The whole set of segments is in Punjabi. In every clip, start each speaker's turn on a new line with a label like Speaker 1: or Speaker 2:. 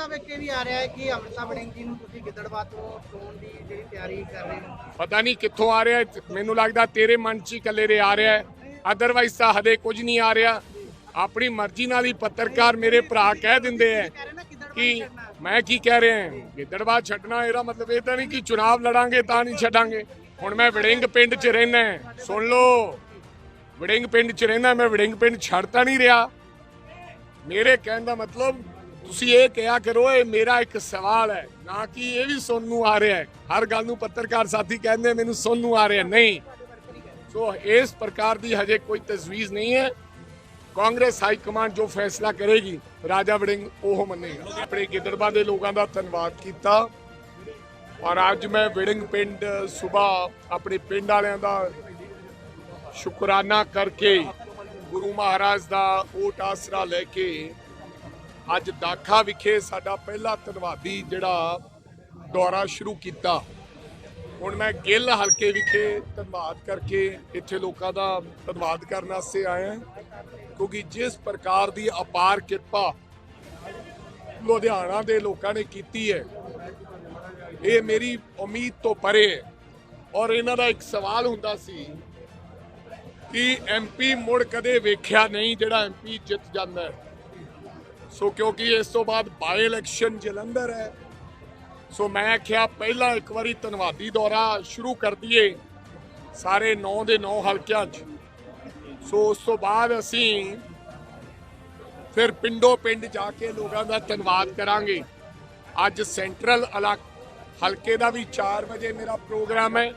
Speaker 1: ਚਰਚਾ ਵਿੱਚ ਇਹ ਵੀ ਆ ਰਿਹਾ ਹੈ ਕਿ ਅਮ੍ਰਿਤਾ ਵੜਿੰਗ ਜੀ ਨੂੰ ਤੁਸੀਂ ਗਿੱਦੜਬਾਹ ਤੋਂ ਚੋਣ ਦੀ ਜਿਹੜੀ ਤਿਆਰੀ ਕਰ ਰਹੇ ਹੋ।
Speaker 2: ਪਤਾ ਨਹੀਂ ਕਿੱਥੋਂ ਆ ਰਿਹਾ ਹੈ। ਮੈਨੂੰ ਲੱਗਦਾ ਤੇਰੇ ਮਨ 'ਚ ਹੀ ਇਕੱਲੇ ਦੇ ਆ ਰਿਹਾ ਹੈ। ਅਦਰਵਾਈਜ਼ ਤਾਂ ਹਦੇ ਕੁਝ ਨਹੀਂ ਆ ਰਿਹਾ। ਆਪਣੀ ਮਰਜ਼ੀ ਨਾਲ ਹੀ ਪੱਤਰਕਾਰ ਮੇਰੇ ਭਰਾ ਕਹਿ ਦਿੰਦੇ ਐ
Speaker 1: ਕਹਿ ਰਹੇ ਨਾ ਗਿੱਦੜਬਾਹ
Speaker 2: ਕਿ। ਮੈਂ ਕੀ ਕਹਿ ਰਿਹਾ ਹਾਂ? ਗਿੱਦੜਬਾਹ ਛੱਡਣਾ ਇਹਦਾ ਮਤਲਬ ਇਹ ਤਾਂ ਨਹੀਂ ਕਿ ਚੁਣਾਵ ਲੜਾਂਗੇ ਤਾਂ ਨਹੀਂ ਛੱਡਾਂਗੇ। ਹੁਣ ਮੈਂ ਵੜਿੰਗ ਪਿੰਡ 'ਚ ਰਹਿਣਾ ਸੁਣ ਲਓ ਵੜਿੰਗ ਪਿੰਡ 'ਚ ਰਹਿਣਾ ਮੈਂ ਵੜਿੰਗ ਪਿੰਡ ਛੱਡ ਤਾਂ ਨਹੀਂ ਰਿਹਾ। ਮੇਰੇ ਕਹਿਣ ਦਾ ਮਤਲਬ ਤੁਸੀਂ ਇਹ ਕਿਹਾ ਕਰੋ, ਇਹ ਮੇਰਾ ਇੱਕ ਸਵਾਲ ਹੈ, ਨਾ ਕਿ ਇਹ ਵੀ ਸੁਣਨ ਨੂੰ ਆ ਰਿਹਾ ਹੈ। ਹਰ ਗੱਲ ਨੂੰ ਪੱਤਰਕਾਰ ਸਾਥੀ ਕਹਿੰਦੇ ਮੈਨੂੰ ਸੁਣਨ ਨੂੰ ਆ ਰਿਹਾ, ਨਹੀਂ। ਸੋ ਇਸ ਪ੍ਰਕਾਰ ਦੀ ਹਜੇ ਕੋਈ ਤਜਵੀਜ਼ ਨਹੀਂ ਹੈ। ਕਾਂਗਰਸ ਹਾਈ ਕਮਾਂਡ ਜੋ ਫੈਸਲਾ ਕਰੇਗੀ, ਰਾਜਾ ਵੜਿੰਗ ਉਹ ਮੰਨੇਗਾ। ਆਪਣੇ ਗਿੱਦੜਬਾਹ ਦੇ ਲੋਕਾਂ ਦਾ ਧੰਨਵਾਦ ਕੀਤਾ। ਔਰ ਅੱਜ ਮੈਂ ਵੜਿੰਗ ਪਿੰਡ ਸਵੇਰ ਆਪਣੇ ਪਿੰਡ ਵਾਲਿਆਂ ਦਾ ਸ਼ੁਕਰਾਨਾ ਕਰਕੇ ਗੁਰੂ ਮਹਾਰਾਜ ਦਾ ਓਟ ਆਸਰਾ ਲੈ ਕੇ ਅੱਜ ਦਾਖਾ ਵਿਖੇ ਸਾਡਾ ਪਹਿਲਾ ਧੰਨਵਾਦੀ ਜਿਹੜਾ ਦੌਰਾ ਸ਼ੁਰੂ ਕੀਤਾ। ਹੁਣ ਮੈਂ ਗਿੱਲ ਹਲਕੇ ਵਿਖੇ ਧੰਨਵਾਦ ਕਰਕੇ ਇੱਥੇ ਲੋਕਾਂ ਦਾ ਧੰਨਵਾਦ ਕਰਨ ਵਾਸਤੇ ਆਇਆ ਕਿਉਂਕਿ ਜਿਸ ਪ੍ਰਕਾਰ ਦੀ ਅਪਾਰ ਕਿਰਪਾ ਲੁਧਿਆਣਾ ਦੇ ਲੋਕਾਂ ਨੇ ਕੀਤੀ ਹੈ, ਇਹ ਮੇਰੀ ਉਮੀਦ ਤੋਂ ਪਰੇ ਹੈ। ਔਰ ਇਹਨਾਂ ਦਾ ਇੱਕ ਸਵਾਲ ਹੁੰਦਾ ਸੀ ਕਿ ਐਮਪੀ ਮੁੜ ਕਦੇ ਵੇਖਿਆ ਨਹੀਂ ਜਿਹੜਾ ਐਮਪੀ ਜਿੱਤ ਜਾਂਦਾ ਹੈ। ਸੋ ਕਿਉਂਕਿ ਇਸ ਤੋਂ ਬਾਅਦ ਬਾਈ ਇਲੈਕਸ਼ਨ ਜਲੰਧਰ ਹੈ। ਸੋ ਮੈਂ ਕਿਹਾ ਪਹਿਲਾਂ ਇੱਕ ਵਾਰੀ ਧੰਨਵਾਦੀ ਦੌਰਾ ਸ਼ੁਰੂ ਕਰ ਦਈਏ ਸਾਰੇ 9 ਦੇ 9 ਹਲਕਿਆਂ 'ਚ। ਸੋ ਉਸ ਤੋਂ ਬਾਅਦ ਅਸੀਂ ਫਿਰ ਪਿੰਡੋ ਪਿੰਡ ਜਾ ਕੇ ਲੋਕਾਂ ਦਾ ਧੰਨਵਾਦ ਕਰਾਂਗੇ। ਅੱਜ ਸੈਂਟਰਲ ਇਲਾਕ ਹਲਕੇ ਦਾ ਵੀ 4 ਵਜੇ ਮੇਰਾ ਪ੍ਰੋਗਰਾਮ ਹੈ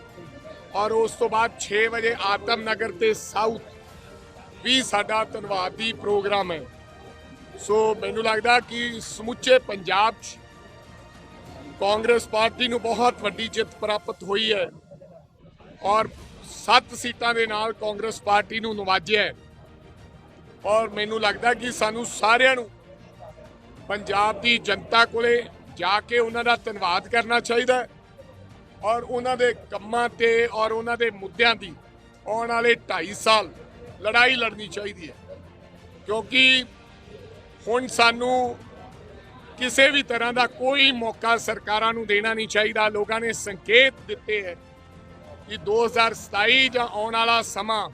Speaker 2: ਔਰ ਉਸ ਤੋਂ ਬਾਅਦ 6 ਵਜੇ ਆਤਮ ਨਗਰ ਤੇ ਸਾਊਥ ਵੀ ਸਾਡਾ ਧੰਨਵਾਦੀ ਪ੍ਰੋਗਰਾਮ ਹੈ। ਸੋ ਮੈਨੂੰ ਲੱਗਦਾ ਕਿ ਸਮੁੱਚੇ ਪੰਜਾਬ 'ਚ ਕਾਂਗਰਸ ਪਾਰਟੀ ਨੂੰ ਬਹੁਤ ਵੱਡੀ ਜਿੱਤ ਪ੍ਰਾਪਤ ਹੋਈ ਹੈ ਔਰ 7 ਸੀਟਾਂ ਦੇ ਨਾਲ ਕਾਂਗਰਸ ਪਾਰਟੀ ਨੂੰ ਨਵਾਜਿਆ ਔਰ ਮੈਨੂੰ ਲੱਗਦਾ ਕਿ ਸਾਨੂੰ ਸਾਰਿਆਂ ਨੂੰ ਪੰਜਾਬ ਦੀ ਜਨਤਾ ਕੋਲੇ ਜਾ ਕੇ ਉਹਨਾਂ ਦਾ ਧੰਨਵਾਦ ਕਰਨਾ ਚਾਹੀਦਾ ਔਰ ਉਹਨਾਂ ਦੇ ਕੰਮਾਂ ਤੇ ਔਰ ਉਹਨਾਂ ਦੇ ਮੁੱਦਿਆਂ ਦੀ ਆਉਣ ਵਾਲੇ 2.5 ਸਾਲ ਲੜਾਈ ਲੜਨੀ ਚਾਹੀਦੀ ਹੈ। ਕਿਉਂਕਿ ਹੁਣ ਸਾਨੂੰ ਕਿਸੇ ਵੀ ਤਰ੍ਹਾਂ ਦਾ ਕੋਈ ਮੌਕਾ ਸਰਕਾਰਾਂ ਨੂੰ ਦੇਣਾ ਨਹੀਂ ਚਾਹੀਦਾ। ਲੋਕਾਂ ਨੇ ਸੰਕੇਤ ਦਿੱਤੇ ਹੈ ਕਿ 2027 ਜਾਂ ਆਉਣ ਵਾਲਾ ਸਮਾਂ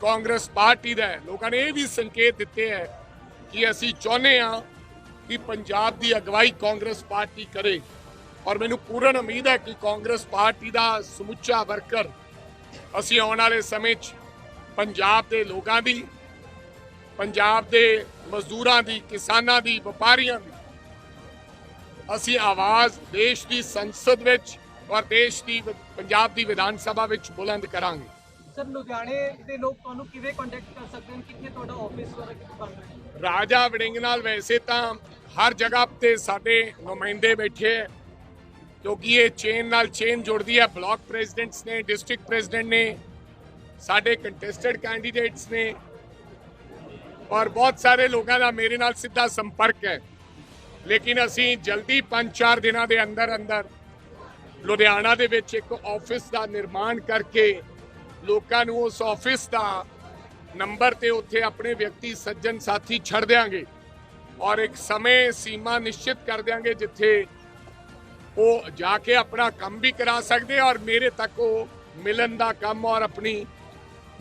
Speaker 2: ਕਾਂਗਰਸ ਪਾਰਟੀ ਦਾ ਹੈ। ਲੋਕਾਂ ਨੇ ਇਹ ਵੀ ਸੰਕੇਤ ਦਿੱਤੇ ਹੈ ਕਿ ਅਸੀਂ ਚਾਹੁੰਦੇ ਹਾਂ ਕਿ ਪੰਜਾਬ ਦੀ ਅਗਵਾਈ ਕਾਂਗਰਸ ਪਾਰਟੀ ਕਰੇ। ਔਰ ਮੈਨੂੰ ਪੂਰਨ ਉਮੀਦ ਹੈ ਕਿ ਕਾਂਗਰਸ ਪਾਰਟੀ ਦਾ ਸਮੁੱਚਾ ਵਰਕਰ ਅਸੀਂ ਆਉਣ ਵਾਲੇ ਸਮੇਂ 'ਚ ਪੰਜਾਬ ਦੇ ਲੋਕਾਂ ਦੀ ਪੰਜਾਬ ਦੇ ਮਜ਼ਦੂਰਾਂ ਦੀ ਕਿਸਾਨਾਂ ਦੀ ਵਪਾਰੀਆਂ ਦੀ। ਅਸੀਂ ਆਵਾਜ਼ ਦੇਸ਼ ਦੀ ਸੰਸਦ ਵਿੱਚ ਔਰ ਦੇਸ਼ ਦੀ ਪੰਜਾਬ ਦੀ ਵਿਧਾਨ ਸਭਾ ਵਿੱਚ ਬੁਲੰਦ ਕਰਾਂਗੇ।
Speaker 1: ਸਰ ਲੁਧਿਆਣੇ ਦੇ ਲੋਕ ਤੁਹਾਨੂੰ ਕਿਵੇਂ ਕੰਟੈਕਟ ਕਰ ਸਕਦੇ ਹਨ? ਕਿੱਥੇ ਤੁਹਾਡਾ ਆਫਿਸ ਵਗੈਰਾ ਕਿੱਥੇ ਬਣ ਰਿਹਾ ਹੈ?
Speaker 2: ਰਾਜਾ ਵੜਿੰਗ ਨਾਲ ਵੈਸੇ ਤਾਂ ਹਰ ਜਗ੍ਹਾ ਤੇ ਸਾਡੇ ਨੁਮਾਇੰਦੇ ਬੈਠੇ ਹੈ ਕਿਉਂਕਿ ਇਹ ਚੇਨ ਨਾਲ ਚੇਨ ਜੁੜਦੀ ਹੈ। ਬਲਾਕ ਪ੍ਰੈਜ਼ੀਡੈਂਟਸ ਨੇ ਡਿਸਟ੍ਰਿਕਟ ਪ੍ਰੈਜ਼ੀਡੈਂਟ ਨੇ ਸਾਡੇ ਕੰਟੈਸਟਡ ਕੈਂਡੀਡੇਟਸ ਨੇ ਔਰ ਬਹੁਤ ਸਾਰੇ ਲੋਕਾਂ ਦਾ ਮੇਰੇ ਨਾਲ ਸਿੱਧਾ ਸੰਪਰਕ ਹੈ। ਲੇਕਿਨ ਅਸੀਂ ਜਲਦੀ 5-4 ਦਿਨਾਂ ਦੇ ਅੰਦਰ ਅੰਦਰ ਲੁਧਿਆਣਾ ਦੇ ਵਿੱਚ ਇੱਕ ਆਫਿਸ ਦਾ ਨਿਰਮਾਣ ਕਰਕੇ ਲੋਕਾਂ ਨੂੰ ਉਸ ਆਫਿਸ ਦਾ ਨੰਬਰ ਤੇ ਉੱਥੇ ਆਪਣੇ ਵਿਅਕਤੀ, ਸੱਜਣ, ਸਾਥੀ ਛੱਡ ਦਿਆਂਗੇ ਔਰ ਇੱਕ ਸਮੇਂ ਸੀਮਾ ਨਿਸ਼ਚਿਤ ਕਰ ਦਿਆਂਗੇ ਜਿੱਥੇ ਉਹ ਜਾ ਕੇ ਆਪਣਾ ਕੰਮ ਵੀ ਕਰਾ ਸਕਦੇ ਔਰ ਮੇਰੇ ਤੱਕ ਉਹ ਮਿਲਣ ਦਾ ਕੰਮ ਔਰ ਆਪਣੀ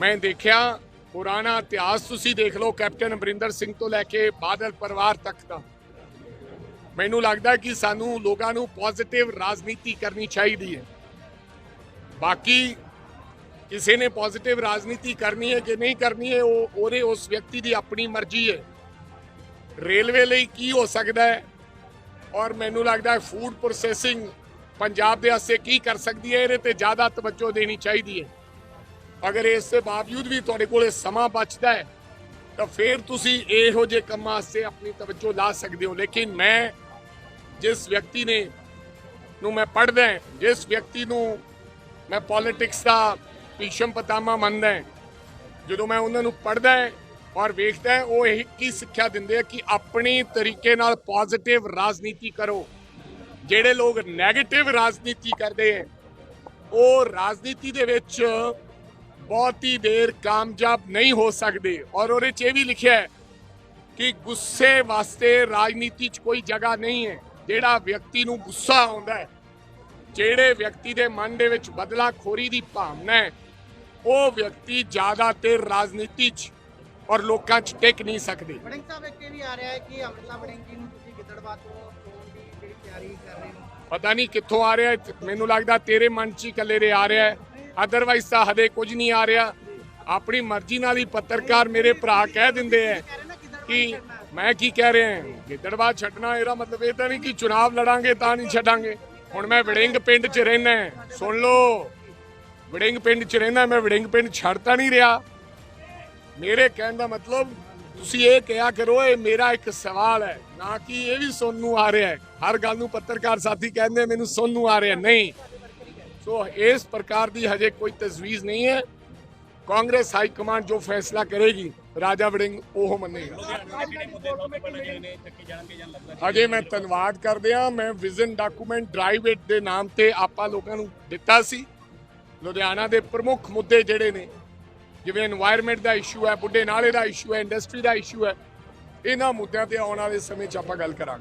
Speaker 2: ਮੈਂ ਦੇਖਿਆ ਪੁਰਾਣਾ ਇਤਿਹਾਸ, ਤੁਸੀਂ ਦੇਖ ਲਓ ਕੈਪਟਨ ਅਮਰਿੰਦਰ ਸਿੰਘ ਤੋਂ ਲੈ ਕੇ ਬਾਦਲ ਪਰਿਵਾਰ ਤੱਕ ਦਾ। ਮੈਨੂੰ ਲੱਗਦਾ ਕਿ ਸਾਨੂੰ ਲੋਕਾਂ ਨੂੰ ਪੋਜ਼ਿਟਿਵ ਰਾਜਨੀਤੀ ਕਰਨੀ ਚਾਹੀਦੀ ਹੈ। ਬਾਕੀ ਕਿਸੇ ਨੇ ਪੋਜ਼ਿਟਿਵ ਰਾਜਨੀਤੀ ਕਰਨੀ ਹੈ ਕਿ ਨਹੀਂ ਕਰਨੀ ਹੈ, ਉਹ ਉਹਦੇ ਉਸ ਵਿਅਕਤੀ ਦੀ ਆਪਣੀ ਮਰਜ਼ੀ ਹੈ। ਰੇਲਵੇ ਲਈ ਕੀ ਹੋ ਸਕਦਾ ਹੈ? ਔਰ ਮੈਨੂੰ ਲੱਗਦਾ ਹੈ ਫੂਡ ਪ੍ਰੋਸੈਸਿੰਗ ਪੰਜਾਬ ਦੇ ਵਾਸਤੇ ਕੀ ਕਰ ਸਕਦੀ ਹੈ, ਇਹਦੇ ਤੇ ਜ਼ਿਆਦਾ ਤਵੱਜੋ ਦੇਣੀ ਚਾਹੀਦੀ ਹੈ। ਅਗਰ ਇਸ ਦੇ ਬਾਵਜੂਦ ਵੀ ਤੁਹਾਡੇ ਕੋਲੇ ਸਮਾਂ ਬਚਦਾ ਹੈ, ਤਾਂ ਫਿਰ ਤੁਸੀਂ ਇਹੋ ਜਿਹੇ ਕੰਮਾਂ ਵਾਸਤੇ ਆਪਣੀ ਤਵੱਜੋ ਲਾ ਸਕਦੇ ਹੋ। ਲੇਕਿਨ ਮੈਂ ਜਿਸ ਵਿਅਕਤੀ ਨੇ ਨੂੰ ਮੈਂ ਪੜ੍ਹਦਾ ਜਿਸ ਵਿਅਕਤੀ ਨੂੰ ਮੈਂ ਪੋਲਿਟਿਕਸ ਦਾ ਭੀਸ਼ਮ ਪਤਾਮਾ ਮੰਨਦਾ ਜਦੋਂ ਮੈਂ ਉਹਨਾਂ ਨੂੰ ਪੜ੍ਹਦਾ ਔਰ ਵੇਖਦਾ ਉਹ ਇਹ ਕੀ ਸਿੱਖਿਆ ਦਿੰਦੇ ਆ ਕਿ ਆਪਣੀ ਤਰੀਕੇ ਨਾਲ ਪੋਜ਼ਿਟਿਵ ਰਾਜਨੀਤੀ ਕਰੋ। ਜਿਹੜੇ ਲੋਕ 네ਗੇਟਿਵ ਰਾਜਨੀਤੀ ਕਰਦੇ ਹੈ, ਉਹ ਰਾਜਨੀਤੀ ਦੇ ਵਿੱਚ ਬਹੁਤੀ ਦੇਰ ਕਾਮਯਾਬ ਨਹੀਂ ਹੋ ਸਕਦੇ। ਔਰ ਉਹਦੇ 'ਚ ਇਹ ਵੀ ਲਿਖਿਆ ਹੈ ਕਿ ਗੁੱਸੇ ਵਾਸਤੇ ਰਾਜਨੀਤੀ 'ਚ ਕੋਈ ਜਗ੍ਹਾ ਨਹੀਂ ਹੈ ਜਿਹੜਾ ਵਿਅਕਤੀ ਨੂੰ ਗੁੱਸਾ ਆਉਂਦਾ ਹੈ। ਜਿਹੜੇ ਵਿਅਕਤੀ ਦੇ ਮਨ ਦੇ ਵਿੱਚ ਬਦਲਾਖੋਰੀ ਦੀ ਭਾਵਨਾ ਹੈ ਉਹ ਵਿਅਕਤੀ ਜ਼ਿਆਦਾ ਤੇ ਰਾਜਨੀਤੀ 'ਚ ਔਰ ਲੋਕਾਂ 'ਚ ਟਿਕ ਨਹੀਂ ਸਕਦੇ।
Speaker 3: ਵੜਿੰਗ ਸਾਹਿਬ ਇੱਕ ਇਹ ਵੀ ਆ ਰਿਹਾ ਹੈ ਕਿ ਅੰਮ੍ਰਿਤਾ ਵੜਿੰਗ ਜੀ ਨੂੰ ਤੁਸੀਂ ਗਿੱਦੜਬਾਹ ਤੋਂ ਚੋਣ ਦੀ ਜਿਹੜੀ ਤਿਆਰੀ ਕਰ ਰਹੇ ਹੋ।
Speaker 2: ਪਤਾ ਨਹੀਂ ਕਿੱਥੋਂ ਆ ਰਿਹਾ ਹੈ, ਮੈਨੂੰ ਲੱਗਦਾ ਤੇਰੇ ਮਨ 'ਚ ਹੀ ਇਕੱਲੇ ਦੇ ਆ ਰਿਹਾ ਹੈ। ਅਦਰਵਾਈਜ਼ ਤਾਂ ਹਦੇ ਕੁਝ ਨਹੀਂ ਆ ਰਿਹਾ। ਆਪਣੀ ਮਰਜ਼ੀ ਨਾਲ ਹੀ ਪੱਤਰਕਾਰ ਮੇਰੇ ਭਰਾ ਕਹਿ ਦਿੰਦੇ ਐ ਕਿ
Speaker 3: ਹੈ।
Speaker 2: ਮੈਂ ਕੀ ਕਹਿ ਰਿਹਾ ਹਾਂ ਛੱਡਣਾ, ਇਹਦਾ ਮਤਲਬ ਇਹ ਤਾਂ ਨਹੀਂ ਕਿ ਚੁਣਾਵ ਲੜਾਂਗੇ ਤਾਂ ਨਹੀਂ ਛੱਡਾਂਗੇ। ਹੁਣ ਮੈਂ ਵੜਿੰਗ ਪਿੰਡ 'ਚ ਰਹਿਣਾ ਸੁਣ ਲਓ, ਵੜਿੰਗ ਪਿੰਡ 'ਚ ਰਹਿਣਾ ਮੈਂ ਵੜਿੰਗ ਪਿੰਡ ਛੱਡ ਤਾਂ ਨਹੀਂ ਰਿਹਾ। ਮੇਰੇ ਕਹਿਣ ਦਾ ਮਤਲਬ, ਤੁਸੀਂ ਇਹ ਕਿਹਾ ਕਰੋ, ਇਹ ਮੇਰਾ ਇੱਕ ਸਵਾਲ ਹੈ ਨਾ ਕਿ ਇਹ ਵੀ ਸੁਣਨ ਨੂੰ ਆ ਰਿਹਾ ਹੈ ਹਰ ਗੱਲ ਨੂੰ ਪੱਤਰਕਾਰ ਸਾਥੀ ਕਹਿੰਦੇ ਮੈਨੂੰ ਸੁਣਨ ਨੂੰ ਆ ਰਿਹਾ। ਨਹੀਂ ਸੋ ਇਸ ਪ੍ਰਕਾਰ ਦੀ ਹਜੇ ਕੋਈ ਤਜਵੀਜ਼ ਨਹੀਂ ਹੈ। ਕਾਂਗਰਸ ਹਾਈ ਕਮਾਂਡ ਜੋ ਫੈਸਲਾ ਕਰੇਗੀ, ਰਾਜਾ ਵੜਿੰਗ ਉਹ ਮੰਨੇਗਾ। ਹਜੇ ਮੈਂ ਧੰਨਵਾਦ ਕਰਦੇ ਆ ਮੈਂ ਵਿਜ਼ਨ ਡਾਕੂਮੈਂਟ ਡਰਾਈਵ ਇਟ ਦੇ ਨਾਮ ਤੇ ਆਪਾਂ ਲੋਕਾਂ ਨੂੰ ਦਿੱਤਾ ਸੀ। ਲੁਧਿਆਣਾ ਦੇ ਪ੍ਰਮੁੱਖ ਮੁੱਦੇ ਜਿਹੜੇ ਨੇ, ਜਿਵੇਂ এনवायरमेंट ਦਾ ਇਸ਼ੂ ਹੈ, ਬੁੱਢੇ ਨਾਲੇ ਦਾ ਇਸ਼ੂ ਹੈ ਇੰਡਸਟਰੀ ਦਾ ਇਸ਼ੂ ਹੈ, ਇਹਨਾਂ ਮੁੱਦਿਆਂ ਤੇ ਆਉਣ ਵਾਲੇ ਸਮੇਂ 'ਚ ਆਪਾਂ ਗੱਲ ਕਰਾਂਗੇ।